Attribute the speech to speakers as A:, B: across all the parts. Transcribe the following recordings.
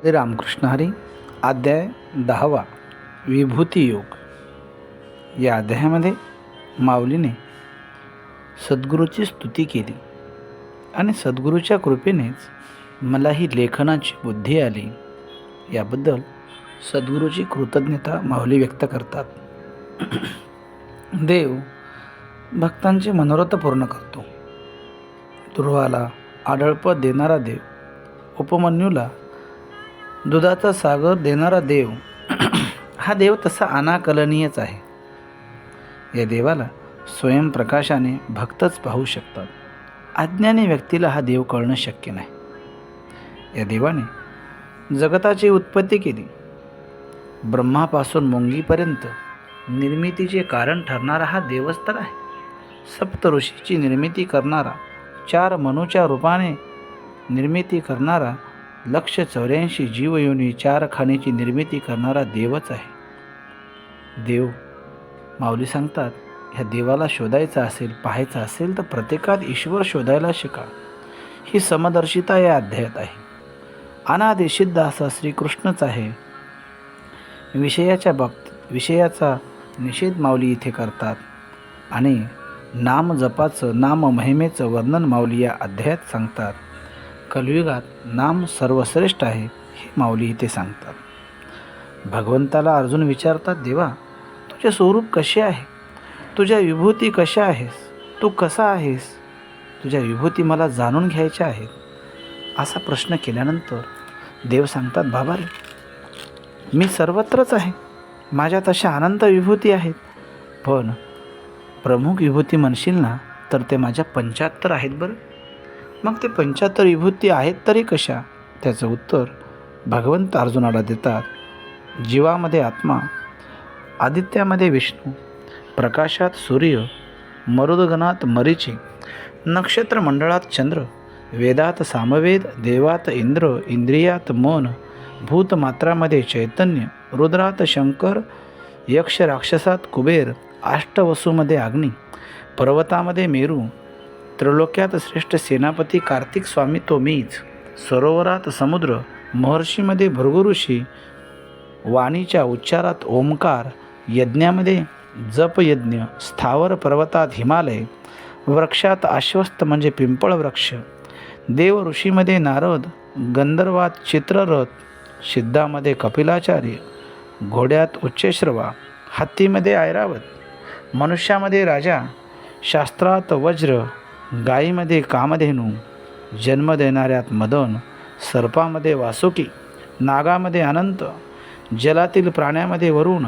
A: श्री रामकृष्ण हरी अध्याय दहावा विभूती योग. या अध्यायामध्ये माऊलीने सद्गुरूची स्तुती केली आणि सद्गुरूच्या कृपेनेच मला ही लेखनाची बुद्धी आली. याबद्दल सद्गुरूची कृतज्ञता माऊली व्यक्त करतात. देव भक्तांचे मनोरथ पूर्ण करतो. ध्रुवाला आढळपत देणारा देव उपमन्यूला दुधाचा सागर देणारा देव. हा देव तसा अनाकलनीयच आहे. या देवाला स्वयंप्रकाशाने भक्तच पाहू शकतात. अज्ञानी व्यक्तीला हा देव कळणं शक्य नाही. या देवाने जगताची उत्पत्ती केली. ब्रह्मापासून मुंगीपर्यंत निर्मितीचे कारण ठरणारा हा देवच तर आहे. सप्त ऋषीची निर्मिती करणारा चार मनूच्या रूपाने निर्मिती करणारा लक्ष चौऱ्याऐंशी जीवयोनी चार खाणीची निर्मिती करणारा देवच आहे. देव माऊली सांगतात ह्या देवाला शोधायचं असेल पाहायचं असेल तर प्रत्येकात ईश्वर शोधायला शिका. ही समदर्शिता या अध्यायात आहे. अनादि सिद्ध असा श्रीकृष्णच आहे. विषयाच्या बाबतीत विषयाचा निषेध माऊली इथे करतात. आणि नाम जपाचं नाम महिमेचं वर्णन माऊली या अध्यायात सांगतात. कलियुगात नाम सर्वश्रेष्ठ आहे हे माऊली इथे सांगतात. भगवंताला अर्जुन विचारतात देवा तुझे स्वरूप कसे आहे? तुझ्या विभूती कशा आहेस? तू कसा आहेस? तुझ्या विभूती मला जाणून घ्यायच्या आहेत. असा प्रश्न केल्यानंतर देव सांगतात बाबा रे मी सर्वत्रच आहे. माझ्या तशा अनंत विभूती आहेत. पण प्रमुख विभूती म्हणशील ना तर ते माझ्या पंच्याहत्तर आहेत बरं. मग ते पंच्याहत्तर विभूती आहेत तरी कशा? त्याचं उत्तर भगवंत अर्जुनाला देतात. जीवामध्ये आत्मा आदित्यामध्ये विष्णू प्रकाशात सूर्य मरुदगणात मरीची नक्षत्रमंडळात चंद्र वेदात सामवेद देवात इंद्र इंद्रियात मन भूतमात्रामध्ये चैतन्य रुद्रात शंकर यक्ष राक्षसात कुबेर अष्टवसूमध्ये अग्नी पर्वतामध्ये मेरू त्रिलोक्यात श्रेष्ठ सेनापती कार्तिक स्वामी तो मीच सरोवरात समुद्र महर्षीमध्ये भृगुऋषी वाणीच्या उच्चारात ओंकार यज्ञामध्ये जपयज्ञ स्थावर पर्वतात हिमालय वृक्षात आश्वस्त म्हणजे पिंपळ वृक्ष देव ऋषीमध्ये नारद गंधर्वात चित्ररथ सिद्धामध्ये कपिलाचार्य घोड्यात उच्चश्रवा हत्तीमध्ये ऐरावत मनुष्यामध्ये राजा शास्त्रात वज्र गायीमध्ये कामधेनू जन्म देणाऱ्यात मदन सर्पामध्ये वासुकी नागामध्ये अनंत जलातील प्राण्यामध्ये वरुण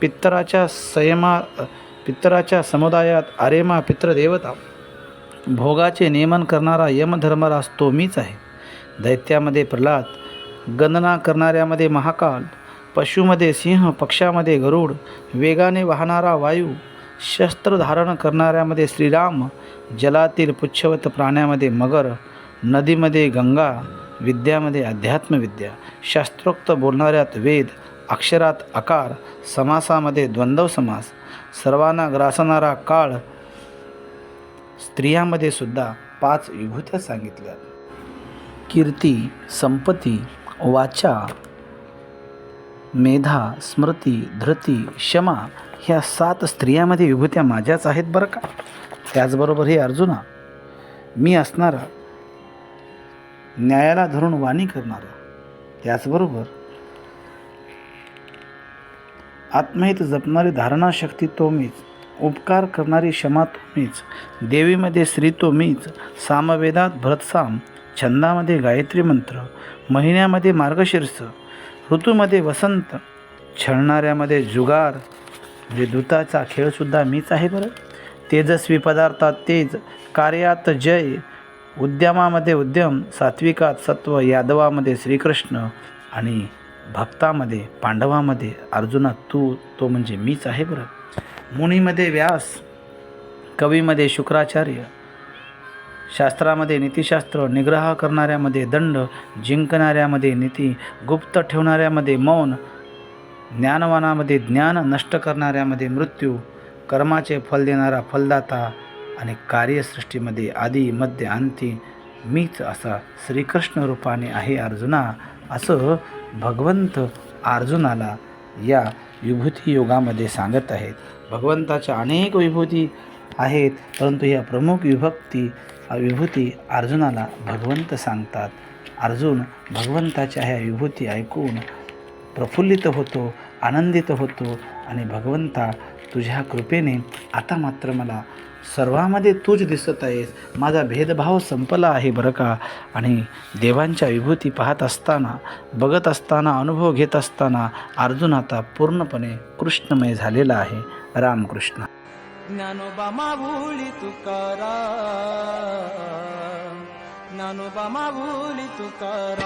A: पित्तराच्या संयमा पित्तराच्या समुदायात आरेमा पित्रदेवता भोगाचे नियमन करणारा यमधर्मराज तो मीच आहे. दैत्यामध्ये प्रल्हाद गणना करणाऱ्यामध्ये महाकाल पशुमध्ये सिंह पक्षामध्ये गरुड वेगाने वाहणारा वायू शस्त्र धारण करणाऱ्यामध्ये श्रीराम जलातील पुच्छवत प्राण्यामध्ये मगर नदीमध्ये गंगा विद्यामध्ये अध्यात्मविद्या शास्त्रोक्त बोलणाऱ्यात वेद अक्षरात आकार समासामध्ये द्वंद्व समास सर्वांना ग्रासणारा काळ स्त्रियामध्ये सुद्धा पाच विभूत्या सांगितल्या कीर्ती संपत्ती वाचा मेधा स्मृती धृती क्षमा ह्या सात स्त्रियामध्ये विभूत्या माझ्याच आहेत बरं का? त्याचबरोबर हे अर्जुना मी असणारा न्यायाला धरून वाणी करणारा. त्याचबरोबर आत्महित जपणारी धारणाशक्ती तो मीच उपकार करणारी क्षमा तो मीच देवीमध्ये श्री तो मीच सामवेदात भरतसाम छंदामध्ये गायत्री मंत्र महिन्यामध्ये मार्गशीर्ष ऋतूमध्ये वसंत छळणाऱ्यामध्ये जुगार विद्युताचा खेळसुद्धा मीच आहे बरं. तेजस्वी पदार्थात तेज कार्यात जय उद्यमामध्ये उद्यम सात्विकात सत्व यादवामध्ये श्रीकृष्ण आणि भक्तामध्ये पांडवामध्ये अर्जुना तू तो म्हणजे मीच आहे बरं. मुनीमध्ये व्यास कवीमध्ये शुक्राचार्य शास्त्रामध्ये नीतिशास्त्र निग्रह करणाऱ्यामध्ये दंड जिंकणाऱ्यामध्ये नीती गुप्त ठेवणाऱ्यामध्ये मौन ज्ञानवानामध्ये ज्ञान नष्ट करणाऱ्यामध्ये मृत्यू कर्माचे फल देणारा फलदाता आणि कार्यसृष्टीमध्ये आदी मध्य अंती मीच असा श्रीकृष्ण रूपाने आहे अर्जुना. असं भगवंत अर्जुनाला या विभूती योगामध्ये सांगत आहेत. भगवंताच्या अनेक विभूती आहेत परंतु या प्रमुख विभक्ती विभूती अर्जुनाला भगवंत सांगतात. अर्जुन भगवंताच्या ह्या विभूती ऐकून प्रफुल्लित होतो आनंदित होतो आणि भगवंता तुझ्या कृपेने आता मात्र मला सर्वामध्ये तूच दिसत आहेस. माझा भेदभाव संपला आहे बरं का? आणि देवांच्या विभूती पाहत असताना बघत असताना अनुभव घेत असताना अर्जुन आता पूर्णपणे कृष्णमय झालेला आहे. रामकृष्ण.
B: ನಾನು ಮಾವುಳಿತು ಕಾರ. ನಾನು ಮಾವುಳಿತು ತುಕಾರ